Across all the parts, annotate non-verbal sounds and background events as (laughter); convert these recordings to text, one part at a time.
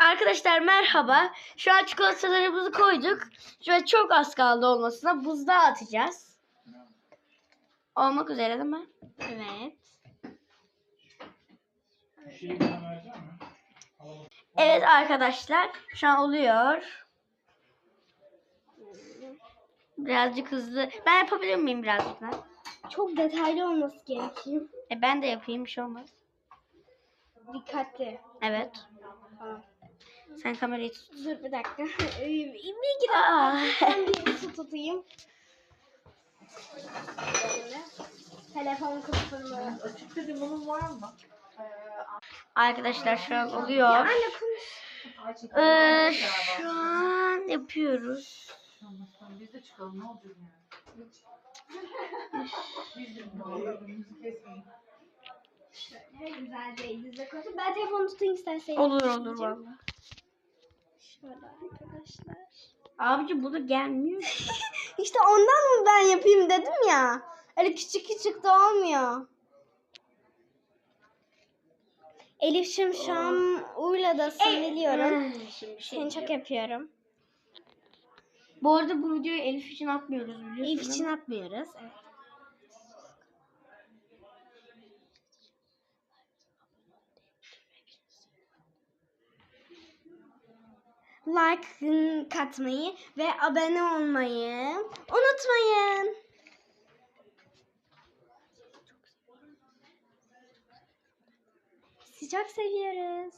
Arkadaşlar merhaba. Şu an çikolatalarımızı koyduk. Şöyle çok az kaldı olmasına buzluğa atacağız. Olmak üzere değil mi? Evet. Evet arkadaşlar şu an oluyor. Birazcık hızlı. Ben yapabilir miyim birazcık daha? Çok detaylı olması gerekiyor. E ben de yapayım bir şey olmaz. Dikkatli. Evet. Tamam. Sen kamerayı tut. Dur bir dakika. (laughs) Ee, bir iki dakika. Aa. Ben bir su tutayım. Telefon kısmını. Açık telefonun var mı? Arkadaşlar şu an oluyor. Anne konuş. Ee, şu an yapıyoruz. Biz de çıkalım ne olacak yani? Biz de müzik kesmeyin. Şöyle güzel değil. Dize koysun. Ben telefonu tutayım isterseniz. Olur olur valla. Şöyle arkadaşlar. Abici bu da gelmiyor. (laughs) İşte ondan mı ben yapayım dedim ya. Öyle küçük küçük de olmuyor. Elif'cim şu an Urla'dasın biliyorum. Şimdi şey Seni çok yapıyorum. Bu arada bu videoyu Elif için atmıyoruz biliyorsun. Elif için atmıyoruz. Evet. Like katmayı ve abone olmayı unutmayın. Sizi çok seviyoruz.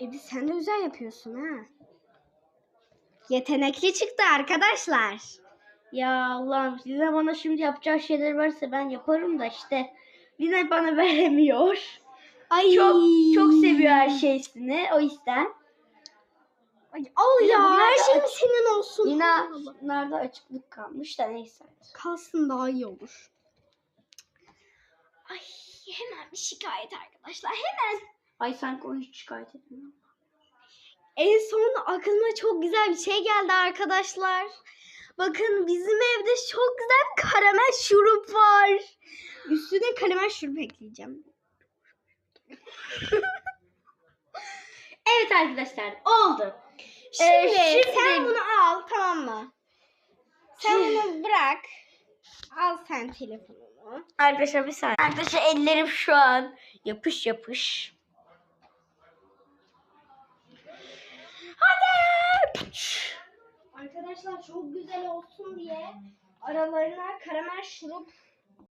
Ebi sen de güzel yapıyorsun ha. Yetenekli çıktı arkadaşlar. Ya Allah'ım size bana şimdi yapacağı şeyler verse ben yaparım da işte Lina bana (laughs) veremiyor. Ay. Çok çok seviyor her şeysini o yüzden. Ay, al ya bunlar her da şeyim aç- senin olsun. Lina bunlarda açıklık kalmış da neyse. Kalsın daha iyi olur. Ay hemen bir şikayet arkadaşlar hemen. Ay sanki o hiç şikayet etmiyor. En son aklıma çok güzel bir şey geldi arkadaşlar. Bakın bizim evde çok güzel bir karamel şurup var. Üstüne karamel şurup ekleyeceğim. (laughs) Evet arkadaşlar oldu. Şimdi, Ee, şimdi- sen bunu al tamam mı? Sen bunu bırak. Al sen telefonunu. Arkadaşlar bir saniye. Arkadaşlar ellerim şu an yapış yapış. Hadi. Arkadaşlar çok güzel olsun diye aralarına karamel şurup